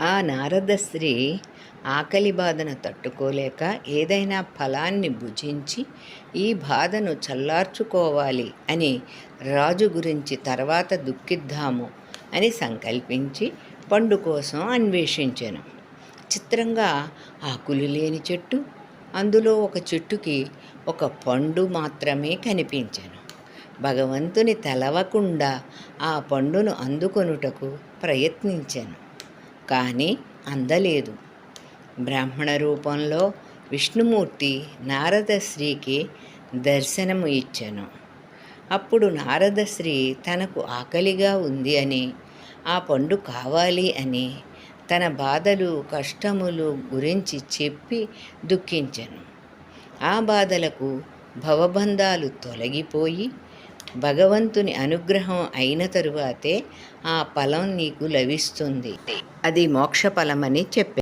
ఆ నారద స్త్రీ ఆకలి బాధను తట్టుకోలేక ఏదైనా ఫలాన్ని భుజించి ఈ బాధను చల్లార్చుకోవాలి అని రాజు గురించి తర్వాత దుఃఖిద్దాము అని సంకల్పించి పండు కోసం అన్వేషించాను. చిత్రంగా ఆకులు లేని చెట్టు అందులో ఒక చెట్టుకి ఒక పండు మాత్రమే కనిపించాను. భగవంతుని తెలవకుండా ఆ పండును అందుకొనుటకు ప్రయత్నించాను. కానీ అందలేదు. బ్రాహ్మణ రూపంలో విష్ణుమూర్తి నారదశ్రీకి దర్శనము ఇచ్చాను. అప్పుడు నారదశ్రీ తనకు ఆకలిగా ఉంది అని ఆ పండు కావాలి అని తన బాధలు కష్టములు గురించి చెప్పి దుఃఖించాను. ఆ బాధలకు భవబంధాలు తొలగిపోయి భగవంతుని అనుగ్రహం అయిన తరువాతే ఆ ఫలం నీకు లభిస్తుంది. అది మోక్ష ఫలమని చెప్పారు.